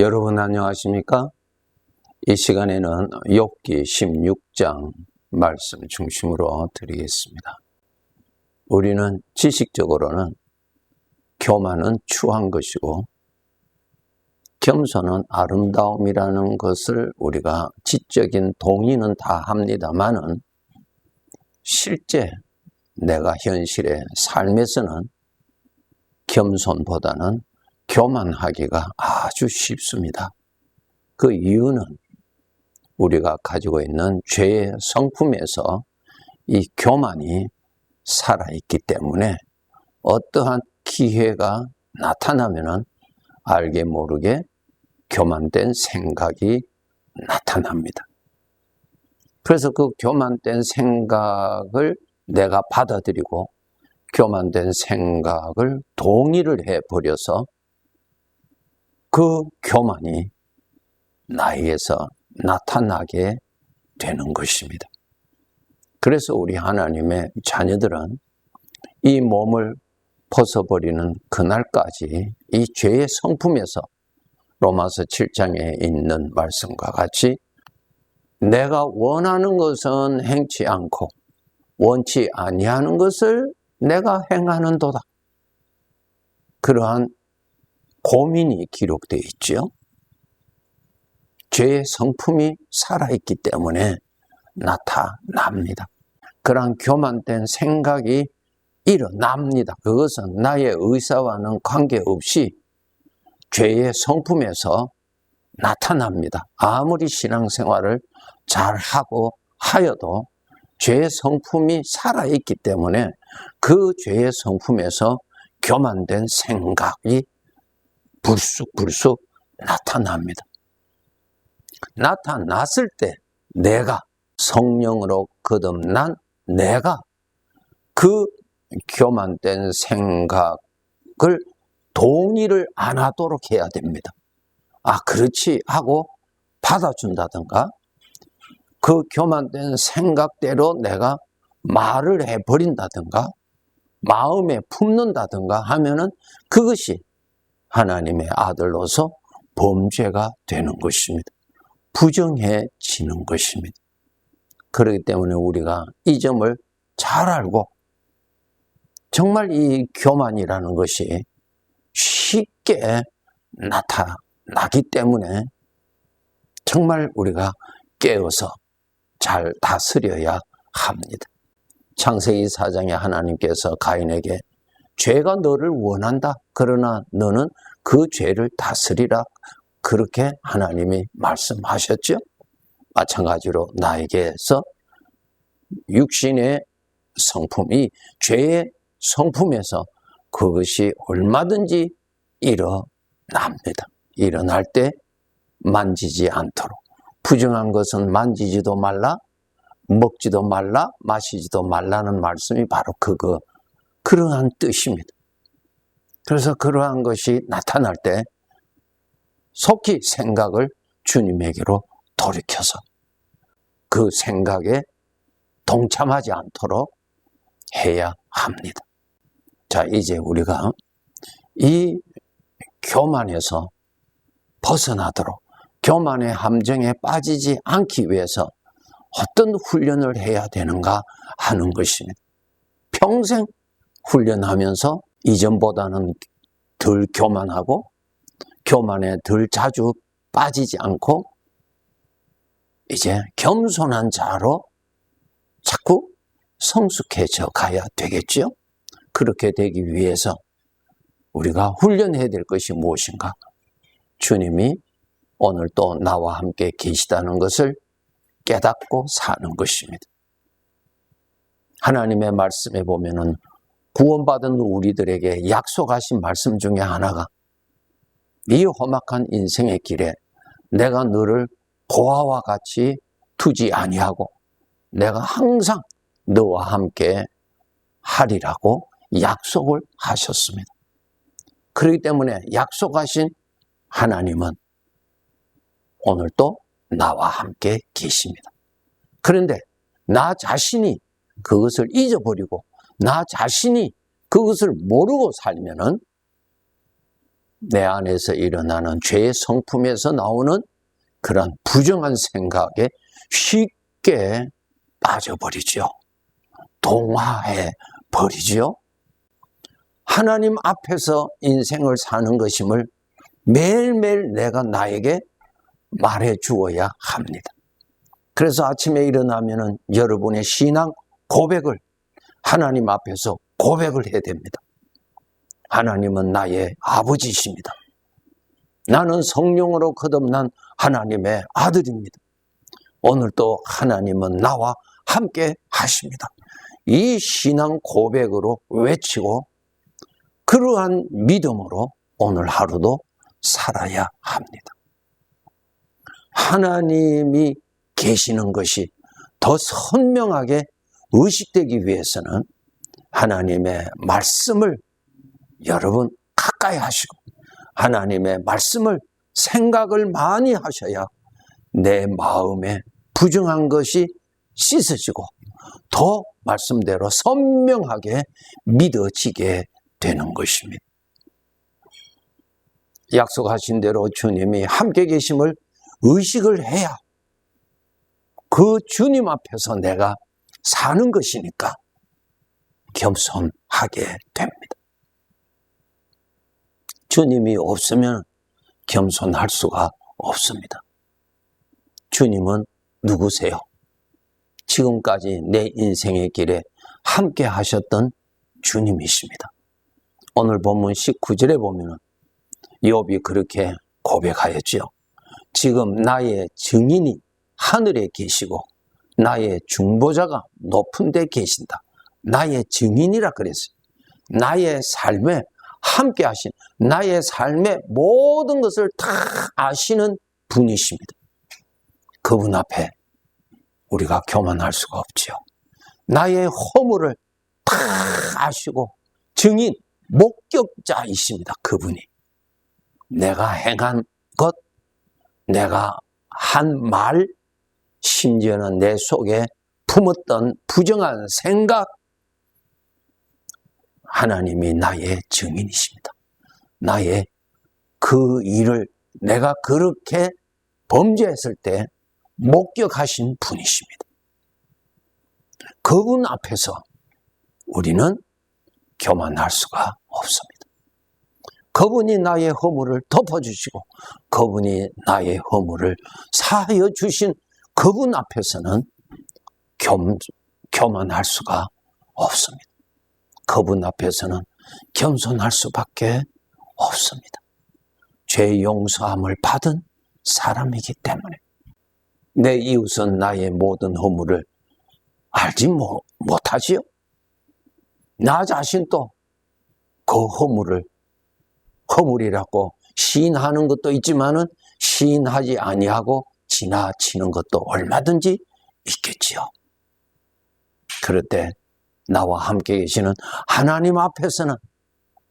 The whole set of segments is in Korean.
여러분 안녕하십니까? 이 시간에는 욥기 16장 말씀 중심으로 드리겠습니다. 우리는 지식적으로는 교만은 추한 것이고 겸손은 아름다움이라는 것을 우리가 지적인 동의는 다 합니다만은 실제 내가 현실의 삶에서는 겸손보다는 교만하기가 아주 쉽습니다. 그 이유는 우리가 가지고 있는 죄의 성품에서 이 교만이 살아있기 때문에 어떠한 기회가 나타나면은 알게 모르게 교만된 생각이 나타납니다. 그래서 그 교만된 생각을 내가 받아들이고 교만된 생각을 동의를 해버려서 그 교만이 나에게서 나타나게 되는 것입니다. 그래서 우리 하나님의 자녀들은 이 몸을 벗어버리는 그날까지 이 죄의 성품에서 로마서 7장에 있는 말씀과 같이 내가 원하는 것은 행치 않고 원치 아니하는 것을 내가 행하는 도다. 그러한 고민이 기록되어 있죠. 죄의 성품이 살아있기 때문에 나타납니다. 그러한 교만된 생각이 일어납니다. 그것은 나의 의사와는 관계없이 죄의 성품에서 나타납니다. 아무리 신앙생활을 잘하고 하여도 죄의 성품이 살아있기 때문에 그 죄의 성품에서 교만된 생각이 불쑥불쑥 나타납니다. 나타났을 때 내가 성령으로 거듭난 내가 그 교만된 생각을 동의를 안 하도록 해야 됩니다. 아, 그렇지 하고 받아준다든가 그 교만된 생각대로 내가 말을 해버린다든가 마음에 품는다든가 하면은 그것이 하나님의 아들로서 범죄가 되는 것입니다. 부정해지는 것입니다. 그렇기 때문에 우리가 이 점을 잘 알고 정말 이 교만이라는 것이 쉽게 나타나기 때문에 정말 우리가 깨어서 잘 다스려야 합니다. 창세기 4장에 하나님께서 가인에게 죄가 너를 원한다. 그러나 너는 그 죄를 다스리라. 그렇게 하나님이 말씀하셨죠. 마찬가지로 나에게서 육신의 성품이 죄의 성품에서 그것이 얼마든지 일어납니다. 일어날 때 만지지 않도록 부정한 것은 만지지도 말라 먹지도 말라 마시지도 말라는 말씀이 바로 그거 그러한 뜻입니다. 그래서 그러한 것이 나타날 때 속히 생각을 주님에게로 돌이켜서 그 생각에 동참하지 않도록 해야 합니다. 자, 이제 우리가 이 교만에서 벗어나도록 교만의 함정에 빠지지 않기 위해서 어떤 훈련을 해야 되는가 하는 것입니다. 평생 훈련하면서 이전보다는 덜 교만하고 교만에 덜 자주 빠지지 않고 이제 겸손한 자로 자꾸 성숙해져 가야 되겠죠. 그렇게 되기 위해서 우리가 훈련해야 될 것이 무엇인가? 주님이 오늘 또 나와 함께 계시다는 것을 깨닫고 사는 것입니다. 하나님의 말씀에 보면은 구원받은 우리들에게 약속하신 말씀 중에 하나가 이 험악한 인생의 길에 내가 너를 보아와 같이 두지 아니하고 내가 항상 너와 함께 하리라고 약속을 하셨습니다. 그렇기 때문에 약속하신 하나님은 오늘 또 나와 함께 계십니다. 그런데 나 자신이 그것을 잊어버리고 나 자신이 그것을 모르고 살면은 내 안에서 일어나는 죄의 성품에서 나오는 그런 부정한 생각에 쉽게 빠져버리죠. 동화해 버리죠. 하나님 앞에서 인생을 사는 것임을 매일매일 내가 나에게 말해 주어야 합니다. 그래서 아침에 일어나면은 여러분의 신앙 고백을 하나님 앞에서 고백을 해야 됩니다. 하나님은 나의 아버지십니다. 나는 성령으로 거듭난 하나님의 아들입니다. 오늘도 하나님은 나와 함께 하십니다. 이 신앙 고백으로 외치고 그러한 믿음으로 오늘 하루도 살아야 합니다. 하나님이 계시는 것이 더 선명하게 의식되기 위해서는 하나님의 말씀을 여러분 가까이 하시고 하나님의 말씀을 생각을 많이 하셔야 내 마음에 부정한 것이 씻어지고 더 말씀대로 선명하게 믿어지게 되는 것입니다. 약속하신 대로 주님이 함께 계심을 의식을 해야 그 주님 앞에서 내가 사는 것이니까 겸손하게 됩니다. 주님이 없으면 겸손할 수가 없습니다. 주님은 누구세요? 지금까지 내 인생의 길에 함께 하셨던 주님이십니다. 오늘 본문 19절에 보면 욥이 그렇게 고백하였지요. 지금 나의 증인이 하늘에 계시고 나의 중보자가 높은 데 계신다. 나의 증인이라 그랬어요. 나의 삶에 함께 하신 나의 삶의 모든 것을 다 아시는 분이십니다. 그분 앞에 우리가 교만할 수가 없지요. 나의 허물을 다 아시고 증인, 목격자이십니다. 그분이. 내가 행한 것, 내가 한 말, 심지어는 내 속에 품었던 부정한 생각, 하나님이 나의 증인이십니다. 나의 그 일을 내가 그렇게 범죄했을 때 목격하신 분이십니다. 그분 앞에서 우리는 교만할 수가 없습니다. 그분이 나의 허물을 덮어주시고 그분이 나의 허물을 사하여 주신 그분 앞에서는 겸, 교만할 수가 없습니다. 그분 앞에서는 겸손할 수밖에 없습니다. 죄 용서함을 받은 사람이기 때문에 내 이웃은 나의 모든 허물을 알지 뭐, 못하지요. 나 자신도 그 허물을 허물이라고 시인하는 것도 있지만은 시인하지 아니하고 지나치는 것도 얼마든지 있겠지요. 그럴 때 나와 함께 계시는 하나님 앞에서는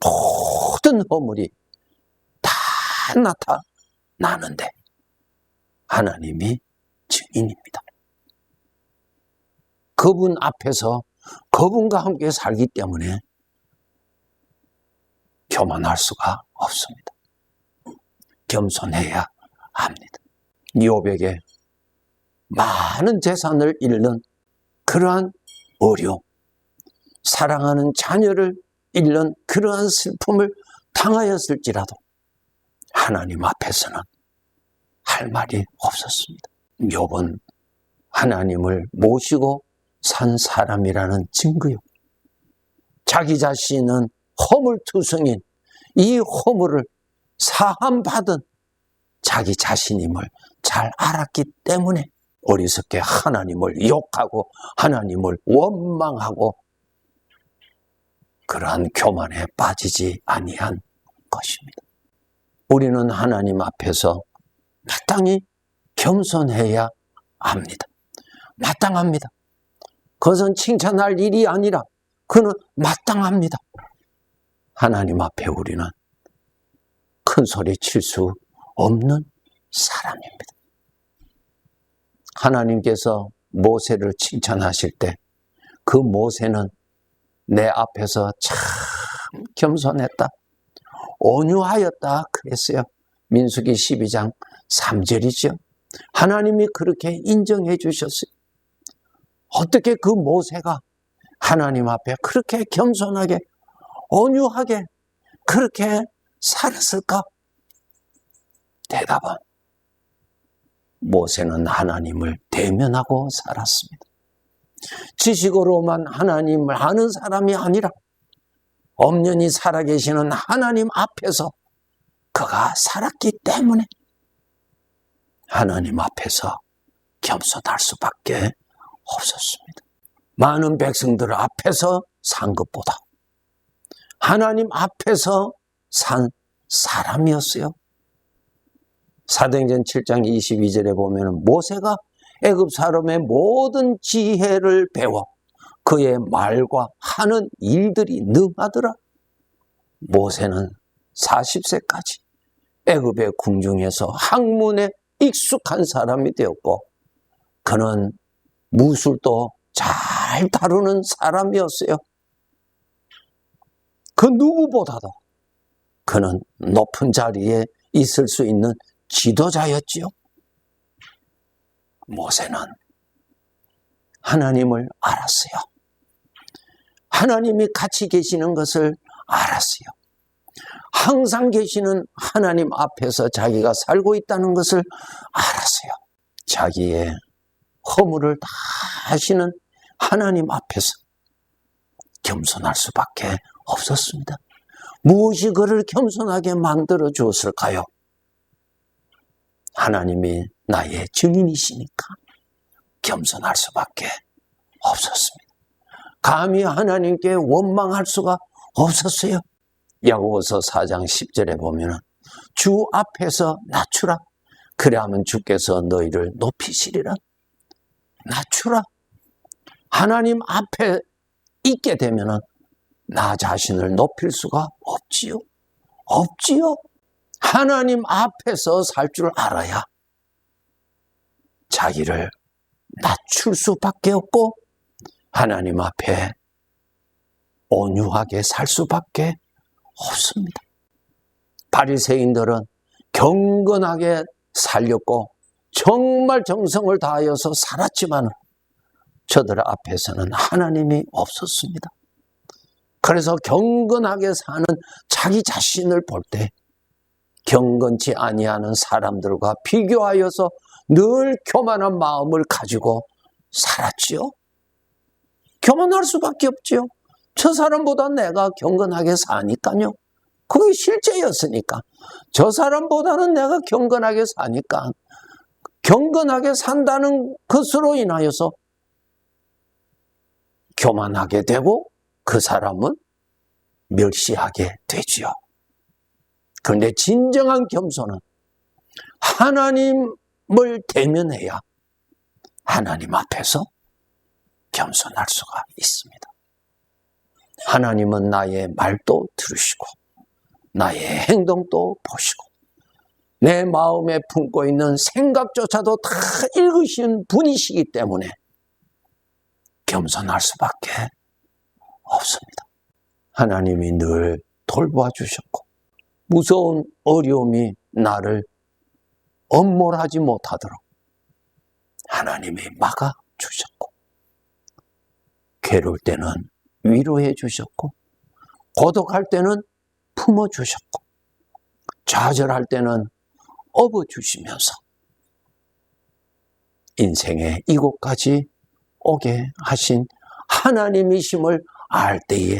모든 허물이 다 나타나는데 하나님이 증인입니다. 그분 앞에서 그분과 함께 살기 때문에 교만할 수가 없습니다. 겸손해야 합니다. 요백에 많은 재산을 잃는 그러한 어려움, 사랑하는 자녀를 잃는 그러한 슬픔을 당하였을지라도 하나님 앞에서는 할 말이 없었습니다. 욥은 하나님을 모시고 산 사람이라는 증거요. 자기 자신은 허물투성인 이 허물을 사함받은 자기 자신임을 잘 알았기 때문에 어리석게 하나님을 욕하고 하나님을 원망하고 그러한 교만에 빠지지 아니한 것입니다. 우리는 하나님 앞에서 마땅히 겸손해야 합니다. 마땅합니다. 그것은 칭찬할 일이 아니라 그는 마땅합니다. 하나님 앞에 우리는 큰 소리 칠 수 없는 사람입니다. 하나님께서 모세를 칭찬하실 때 그 모세는 내 앞에서 참 겸손했다. 온유하였다. 그랬어요. 민수기 12장 3절이죠. 하나님이 그렇게 인정해 주셨어요. 어떻게 그 모세가 하나님 앞에 그렇게 겸손하게, 온유하게, 그렇게 살았을까? 대답은 모세는 하나님을 대면하고 살았습니다. 지식으로만 하나님을 아는 사람이 아니라 엄연히 살아계시는 하나님 앞에서 그가 살았기 때문에 하나님 앞에서 겸손할 수밖에 없었습니다. 많은 백성들 앞에서 산 것보다 하나님 앞에서 산 사람이었어요. 사도행전 7장 22절에 보면 모세가 애굽 사람의 모든 지혜를 배워 그의 말과 하는 일들이 능하더라. 모세는 40세까지 애굽의 궁중에서 학문에 익숙한 사람이 되었고 그는 무술도 잘 다루는 사람이었어요. 그 누구보다도 그는 높은 자리에 있을 수 있는 지도자였지요. 모세는 하나님을 알았어요. 하나님이 같이 계시는 것을 알았어요. 항상 계시는 하나님 앞에서 자기가 살고 있다는 것을 알았어요. 자기의 허물을 다 하시는 하나님 앞에서 겸손할 수밖에 없었습니다. 무엇이 그를 겸손하게 만들어 주었을까요? 하나님이 나의 증인이시니까 겸손할 수밖에 없었습니다. 감히 하나님께 원망할 수가 없었어요. 야고보서 4장 10절에 보면은 주 앞에서 낮추라. 그래야면 주께서 너희를 높이시리라. 낮추라. 하나님 앞에 있게 되면은 나 자신을 높일 수가 없지요. 없지요. 하나님 앞에서 살 줄 알아야 자기를 낮출 수밖에 없고 하나님 앞에 온유하게 살 수밖에 없습니다. 바리새인들은 경건하게 살렸고 정말 정성을 다하여서 살았지만 저들 앞에서는 하나님이 없었습니다. 그래서 경건하게 사는 자기 자신을 볼 때 경건치 아니하는 사람들과 비교하여서 늘 교만한 마음을 가지고 살았지요. 교만할 수밖에 없지요. 저 사람보다 내가 경건하게 사니까요. 그게 실제였으니까. 저 사람보다는 내가 경건하게 사니까. 경건하게 산다는 것으로 인하여서 교만하게 되고 그 사람은 멸시하게 되지요. 그런데 진정한 겸손은 하나님을 대면해야 하나님 앞에서 겸손할 수가 있습니다. 하나님은 나의 말도 들으시고 나의 행동도 보시고 내 마음에 품고 있는 생각조차도 다 읽으신 분이시기 때문에 겸손할 수밖에 없습니다. 하나님이 늘 돌보아 주셨고 무서운 어려움이 나를 엄몰하지 못하도록 하나님이 막아 주셨고 괴로울 때는 위로해 주셨고 고독할 때는 품어 주셨고 좌절할 때는 업어 주시면서 인생의 이곳까지 오게 하신 하나님이심을 알 때에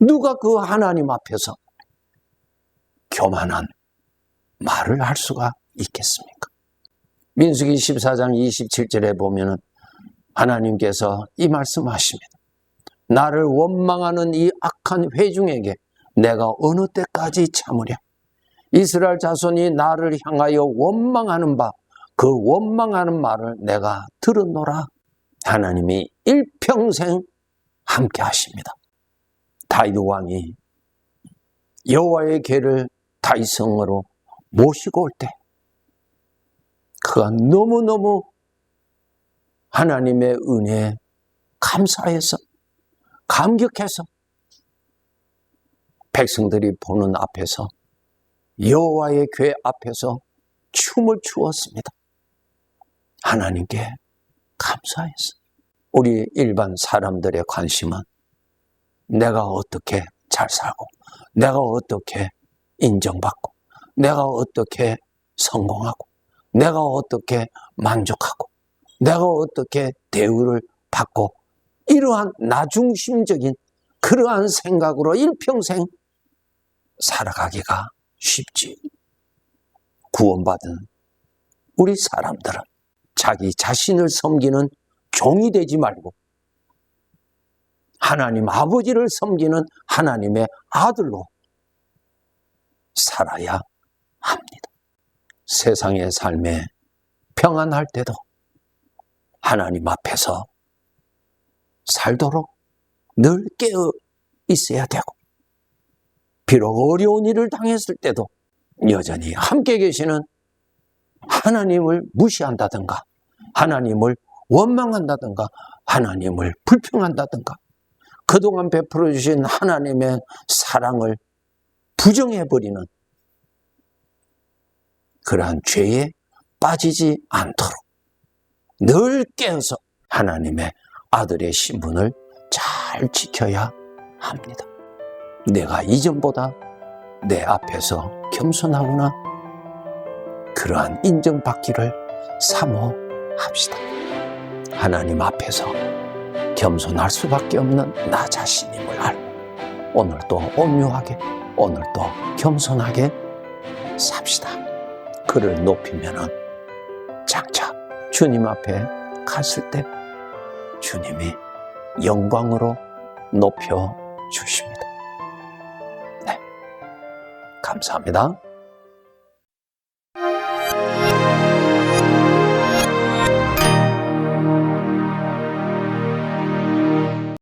누가 그 하나님 앞에서 교만한 말을 할 수가 있겠습니까? 민수기 14장 27절에 보면은 하나님께서 이 말씀하십니다. 나를 원망하는 이 악한 회중에게 내가 어느 때까지 참으랴? 이스라엘 자손이 나를 향하여 원망하는 바, 그 원망하는 말을 내가 들었노라. 하나님이 일평생 함께 하십니다. 다윗 왕이 여호와의 개를 다윗성으로 모시고 올 때, 그가 너무너무 하나님의 은혜에 감사해서 감격해서 백성들이 보는 앞에서 여호와의 궤 앞에서 춤을 추었습니다. 하나님께 감사해서 우리 일반 사람들의 관심은 내가 어떻게 잘 살고 내가 어떻게 인정받고 내가 어떻게 성공하고 내가 어떻게 만족하고 내가 어떻게 대우를 받고 이러한 나중심적인 그러한 생각으로 일평생 살아가기가 쉽지. 구원받은 우리 사람들은 자기 자신을 섬기는 종이 되지 말고 하나님 아버지를 섬기는 하나님의 아들로 살아야 합니다. 세상의 삶에 평안할 때도 하나님 앞에서 살도록 늘 깨어 있어야 되고, 비록 어려운 일을 당했을 때도 여전히 함께 계시는 하나님을 무시한다든가, 하나님을 원망한다든가, 하나님을 불평한다든가, 그동안 베풀어 주신 하나님의 사랑을 부정해 버리는 그러한 죄에 빠지지 않도록 늘 깨어서 하나님의 아들의 신분을 잘 지켜야 합니다. 내가 이전보다 내 앞에서 겸손하구나. 그러한 인정받기를 사모합시다. 하나님 앞에서 겸손할 수밖에 없는 나 자신임을 알고 오늘도 온유하게 오늘도 겸손하게 삽시다. 그를 높이면은 장차 주님 앞에 갔을 때 주님이 영광으로 높여 주십니다. 네. 감사합니다.